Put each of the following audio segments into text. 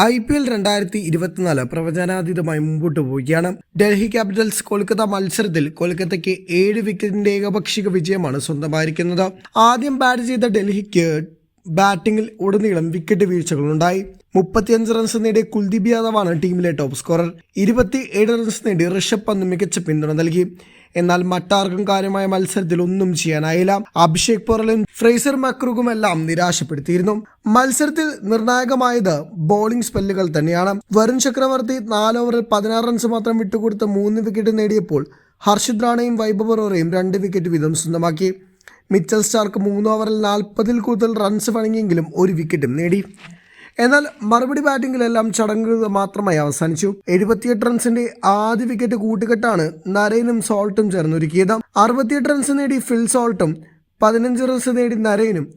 I P L രണ്ടായിരത്തി ഇരുപത്തിനാല് പ്രവചനാതീതമായി മുമ്പോട്ട് പോവുകയാണ്. ഡൽഹി ക്യാപിറ്റൽസ് കൊൽക്കത്ത മത്സരത്തിൽ കൊൽക്കത്തയ്ക്ക് ഏഴ് വിക്കറ്റിന്റെ ഏകപക്ഷിക വിജയമാണ് സ്വന്തമായിരിക്കുന്നത്. ആദ്യം ബാറ്റ് ചെയ്ത ഡൽഹിക്ക് ബാറ്റിംഗിൽ ഉടനീളം വിക്കറ്റ് വീഴ്ചകളുണ്ടായി. മുപ്പത്തിയഞ്ച് റൺസ് നേടിയ കുൽദീപ് യാദവാണ് ടീമിലെ ടോപ്പ് സ്കോറർ ഇരുപത്തി ഏഴ് റൺസ് നേടി ഋഷഭ് പന്ത് മികച്ച പിന്തുണ നൽകി. എന്നാൽ മറ്റാർക്കും കാര്യമായ മത്സരത്തിൽ ഒന്നും ചെയ്യാനായില്ല. അഭിഷേക് പൊറലും ഫ്രേസർ മക്രുകുമെല്ലാം നിരാശപ്പെടുത്തിയിരുന്നു. മത്സരത്തിൽ നിർണായകമായത് ബോളിംഗ് സ്പെല്ലുകൾ തന്നെയാണ്. വരുൺ ചക്രവർത്തി നാല് ഓവറിൽ പതിനാറ് റൺസ് മാത്രം വിട്ടുകൊടുത്ത് മൂന്ന് വിക്കറ്റ് നേടിയപ്പോൾ ഹർഷിത് റാണയും വൈഭവ് റോറയും രണ്ട് വിക്കറ്റ് വീതം സ്വന്തമാക്കി. മിച്ചൽ സ്റ്റാർക്ക് മൂന്ന് ഓവറിൽ നാൽപ്പതിൽ കൂടുതൽ റൺസ് വഴങ്ങിയെങ്കിലും ഒരു വിക്കറ്റും നേടി. എന്നാൽ മറുപടി ബാറ്റിംഗിലെല്ലാം ചടങ്ങുകൾ മാത്രമായി അവസാനിച്ചു. എഴുപത്തിയെട്ട് റൺസിന്റെ ആദ്യ വിക്കറ്റ് കൂട്ടുകെട്ടാണ് നരേനും സോൾട്ടും ചേർന്നൊരുക്കിയത്. അറുപത്തിയെട്ട് റൺസ് നേടി ഫിൽ സോൾട്ടും പതിനഞ്ച് റൺസ് നേടി നരേനും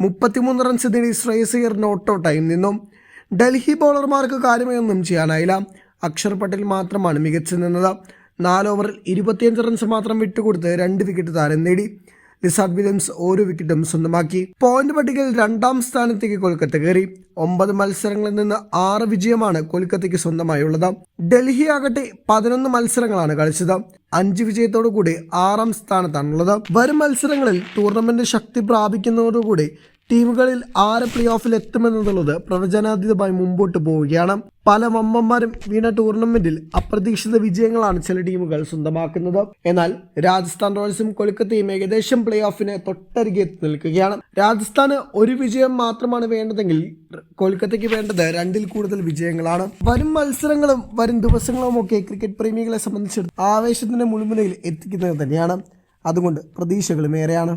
മുപ്പത്തിമൂന്ന് റൺസ് നേടി ശ്രേയസയർ നോട്ട് ഔട്ടായി നിന്നു. ഡൽഹി ബോളർമാർക്ക് കാര്യമായൊന്നും ചെയ്യാനായില്ല. അക്ഷർ പട്ടേൽ മാത്രമാണ് മികച്ചു നിന്നത്. നാല് ഓവറിൽ ഇരുപത്തിയഞ്ച് റൺസ് മാത്രം വിട്ടുകൊടുത്ത് രണ്ട് വിക്കറ്റ് താരം നേടി. ലിസാർഡ് വില്യംസ് ഓരോ വിക്കറ്റും സ്വന്തമാക്കി. പോയിന്റ് പട്ടികയിൽ രണ്ടാം സ്ഥാനത്തേക്ക് കൊൽക്കത്ത കയറി. ഒമ്പത് മത്സരങ്ങളിൽ നിന്ന് ആറ് വിജയമാണ് കൊൽക്കത്തയ്ക്ക് സ്വന്തമായുള്ളത്. ഡൽഹി ആകട്ടെ പതിനൊന്ന് മത്സരങ്ങളാണ് കളിച്ചത്. അഞ്ച് വിജയത്തോടു കൂടി ആറാം സ്ഥാനത്താണുള്ളത്. വരും മത്സരങ്ങളിൽ ടൂർണമെന്റ് ശക്തി പ്രാപിക്കുന്നതോടുകൂടി ടീമുകളിൽ ആറ് പ്ലേ ഓഫിൽ എത്തുമെന്നുള്ളത് പ്രവചനാതീതമായി മുമ്പോട്ട് പോവുകയാണ്. പല വമ്പന്മാരും വീണ ടൂർണമെന്റിൽ അപ്രതീക്ഷിത വിജയങ്ങളാണ് ചില ടീമുകൾ സ്വന്തമാക്കുന്നത്. എന്നാൽ രാജസ്ഥാൻ റോയൽസും കൊൽക്കത്തയും ഏകദേശം പ്ലേ ഓഫിന് തൊട്ടരികെ നിൽക്കുകയാണ്. രാജസ്ഥാന് ഒരു വിജയം മാത്രമാണ് വേണ്ടതെങ്കിൽ കൊൽക്കത്തയ്ക്ക് വേണ്ടത് രണ്ടിൽ കൂടുതൽ വിജയങ്ങളാണ്. വരും മത്സരങ്ങളും വരും ദിവസങ്ങളും ഒക്കെ ക്രിക്കറ്റ് പ്രേമികളെ സംബന്ധിച്ച് ആവേശത്തിന്റെ മുൾമുനയിൽ എത്തിക്കുന്നത് തന്നെയാണ്. അതുകൊണ്ട് പ്രതീക്ഷകളും ഏറെയാണ്.